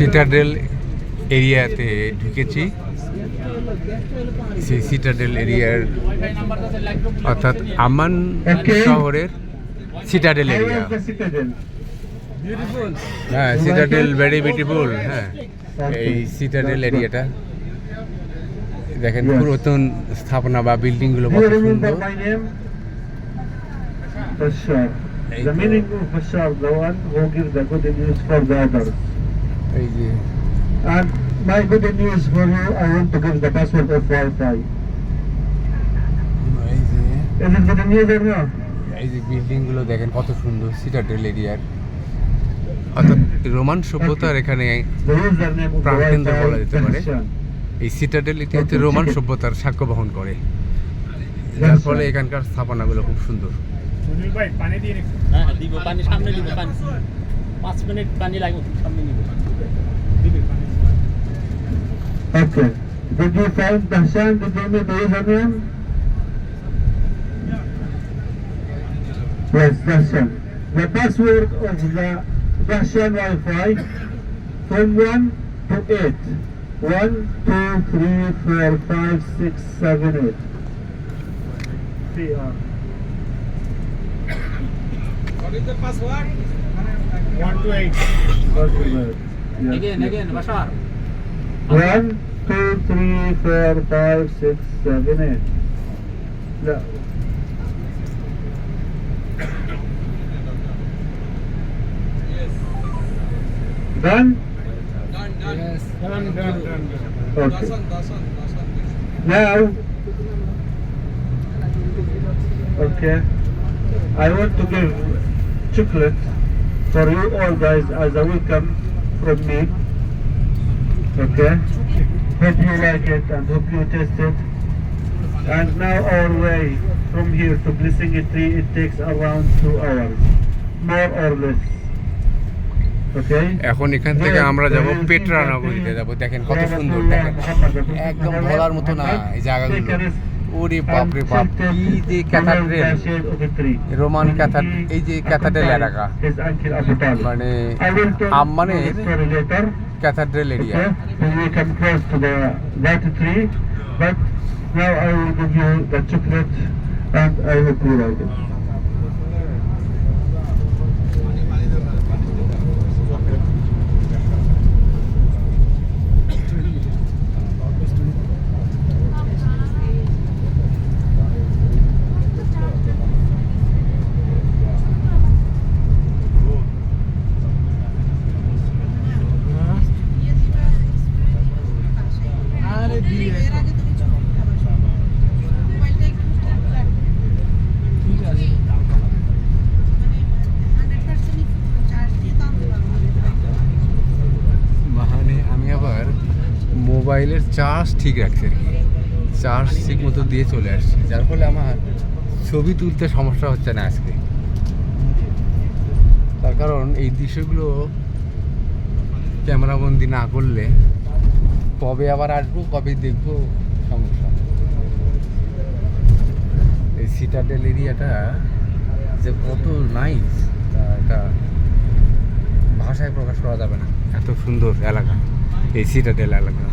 Citadel এরিয়াতে ঢুকেছি। সেই সিটাডেল এরিয়ার অর্থাৎ আমান শহরের সিটাডেল এরিয়া হ্যাঁ সিটাডেল ভেরি বিউটিফুল হ্যাঁ। এই সিটাডেল এরিয়াটা। দেখেন পুরাতন স্থাপনা বা বিল্ডিংগুলো এই যে And my good news for you, I want to give the password of Wi-Fi. এই যে Is it good news or no? এই যে বিল্ডিংগুলো দেখেন কত সুন্দর সিটাডেল এরিয়ার অর্থাৎ রোমান সভ্যতার এখানে The username of the প্রাণকেন্দ্র বলা Wi-Fi যেতে পারে। connection. এই সিটাডেল ইতিহাসে রোমান সভ্যতার সাক্ষ্য বহন করে যার ফলে এখানকার স্থাপনাগুলো খুব সুন্দর সুনীল ভাই পানি দিয়ে রেখো হ্যাঁ দিব পানি সামনে দিব পানি পাঁচ মিনিট পানি লাগবে সামনে নিব Okay. Did you find the sand? Did you meet the Iranian? Yes, Dashan. The password of the Dashan Wi-Fi from 1 to 8. 1, 2, 3, 4, 5, 6, 7, 8. Three. What is the password? 1 to 8. Again, again, Bashar. One, two, three, four, five, six, seven, eight. No. Done? Done, done. Yes, done, done, done. Okay. Now, okay, I want to give chocolates for you all guys as a welcome from me. Okay, hope you like it and hope you taste it. And now our way from here to Blessing Tree, it takes around two hours, more or less. এখন এখান থেকে আমরা যাব Petra নগরীতে যাব দেখেন কত সুন্দর দেখেন একদম বলার মতো না এই জায়গাগুলো ওরে বাপরে বাপ কি যে ক্যাথাড্রেল রোমান ক্যাথা এই যে ক্যাথাড্রেল এলাকা মানে আম্মানের cathedral area. Okay. And we come close to the latitude, but now I will give you the chocolate and I hope you like it. Charge ঠিক রাখছে আর কি চার্জ ঠিক মতো দিয়ে চলে আসছি। যার ফলে আমার ছবি তুলতে সমস্যা হচ্ছে না আজকে। তার কারণ এই দৃশ্যগুলো ক্যামেরাবন্দি না করলে কবে আবার আসব, কবে দেখব, সমস্যা এই সিটাডেল এরিয়াটা যে কত নাইস এটা ভাষায় প্রকাশ করা যাবে না। এত সুন্দর এলাকা, এই সিটাডেল এলাকা।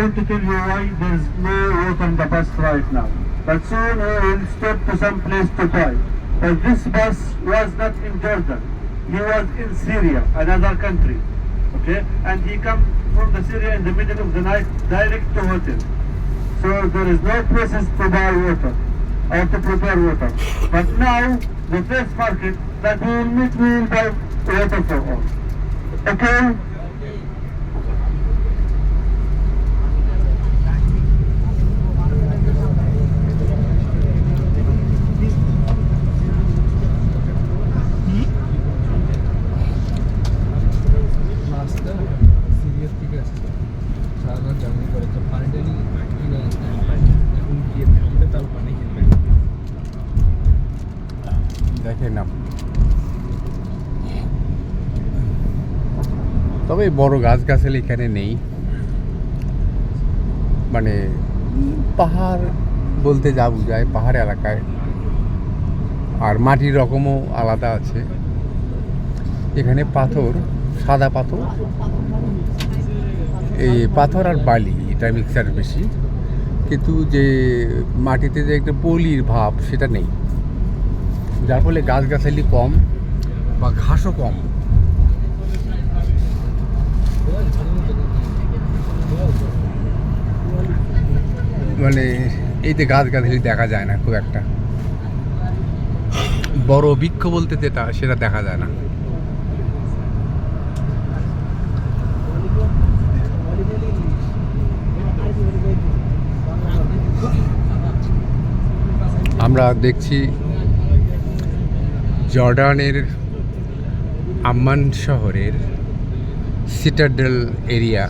Want to tell you why there's no water in the bus right now. But soon we will stop to some place to buy. But this bus was not in Jordan. He was in Syria, another country. Okay? And he come from the Syria in the middle of the night direct to hotel. So there is no places to buy water or to prepare water. But now the first market that we will meet we will buy water for all. Okay? আপনি তবে বড় গাছগাছালি এখানে নেই। মানে পাহাড় বলতে যা বোঝায়, পাহাড় এলাকায়। আর মাটির রকমও আলাদা আছে। এখানে পাথর, সাদা পাথর। এই পাথর আর বালি, এটা মিক্সার বেশি। কিন্তু যে মাটিতে যে একটা পলির ভাব, সেটা নেই। যার ফলে গাছগাছালি কম বা ঘাসও কম। মানে এইতে গাছগাছালি দেখা যায় না খুব একটা। বড় বৃক্ষ বলতে যেটা, সেটা দেখা যায় না। আমরা দেখছি জর্ডানের আম্মান শহরের সিটাডেল এরিয়া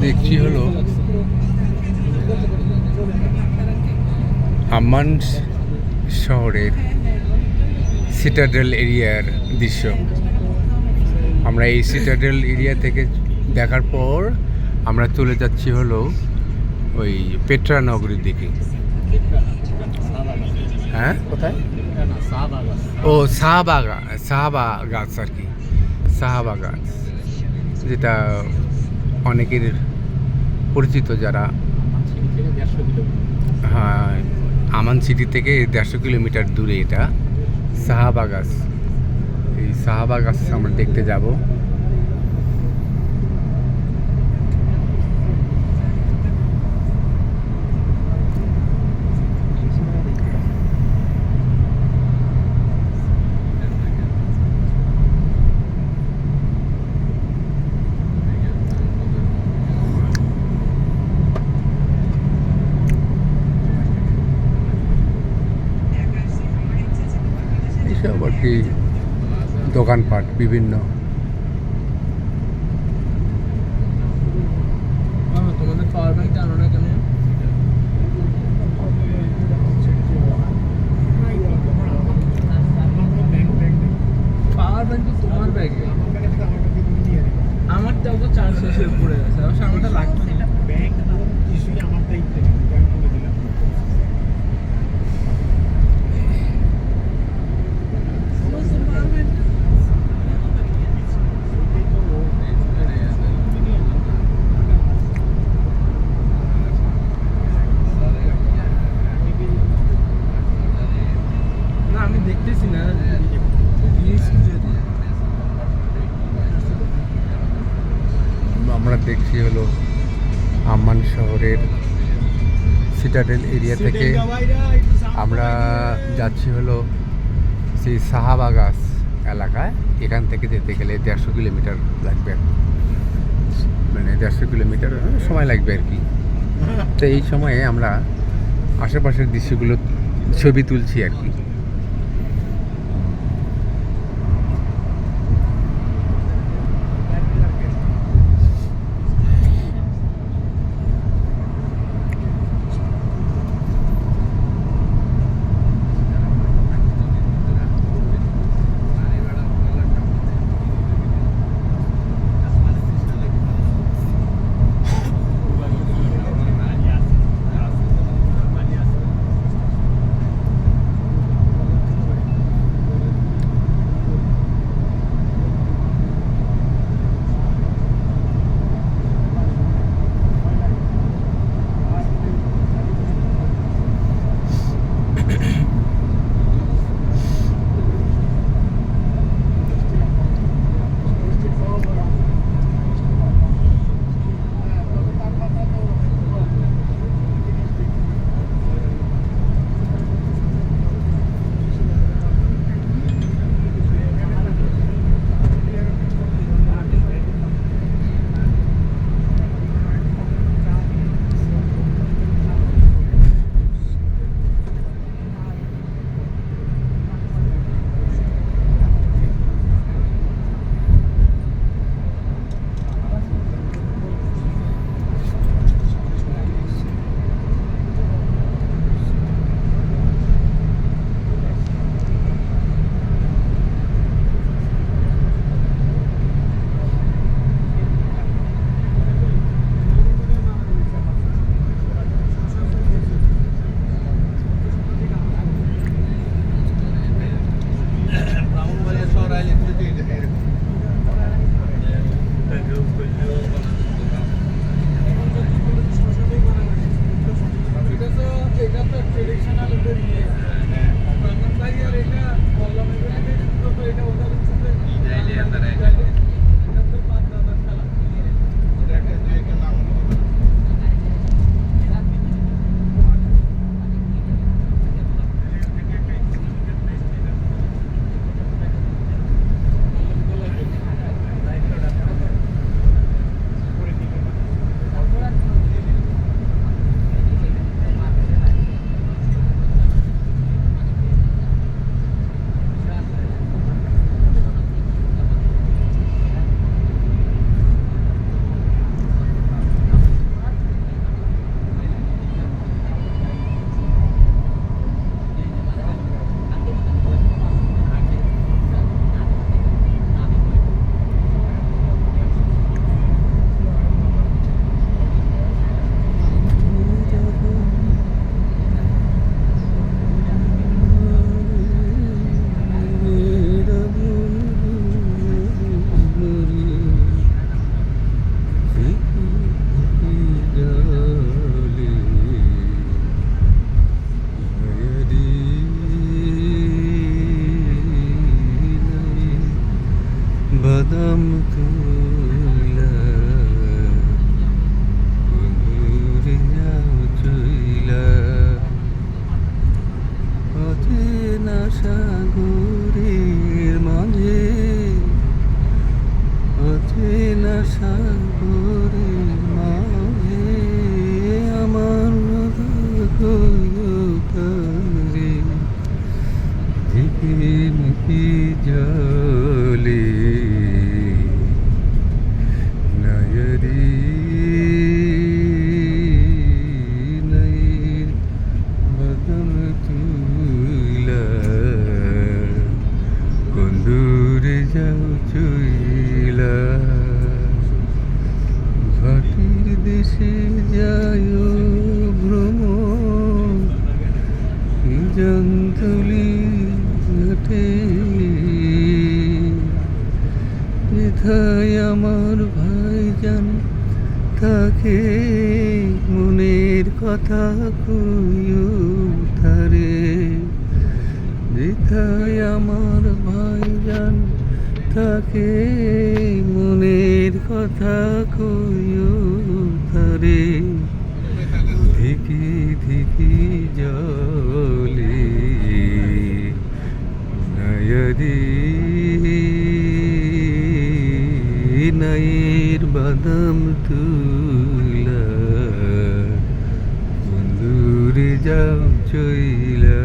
যাচ্ছি হলো আম্মান শহরের সিটাডেল এরিয়ার দৃশ্য। আমরা এই সিটাডেল এরিয়া থেকে দেখার পর আমরা চলে যাচ্ছি হলো ওই পেট্রা নগরীর দিকে। হ্যাঁ? কোথায়? ও শাহবাগা শাহবা গাছ আর কি। শাহবা গাছ যেটা অনেকের পরিচিত যারা হ্যাঁ আমান সিটি থেকে দেড়শো কিলোমিটার দূরে এটা, সাহাবাগাস। এই সাহাবাগাস আমরা দেখতে যাব এসব আর কি দোকানপাট বিভিন্ন? আমরা দেখছি হলো আম্মান শহরের সিটাডেল এরিয়া থেকে আমরা যাচ্ছি হলো সেই সাহাবাগাস এলাকায়। এখান থেকে যেতে গেলে দেড়শো কিলোমিটার লাগবে আর কি। মানে দেড়শো কিলোমিটার সময় লাগবে আর কি। তো এই সময়ে আমরা আশেপাশের দৃশ্যগুলো ছবি তুলছি আর কি। কোথায় আমার ভাইজান তাকে মনের কথা কুয়ু তারে বৃথায় আমার ভাইজান তাকে মনের কথা কইও বাদাম তুলা বন্ধুরে যাও চইলা।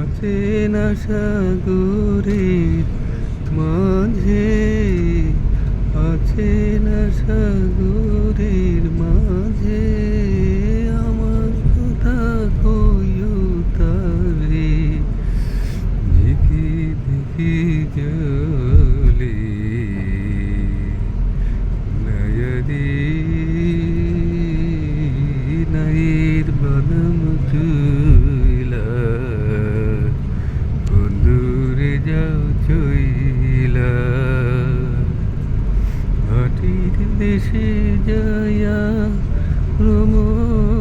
আছে না সাগরে মাঝে কাছে যাইয়া রমণ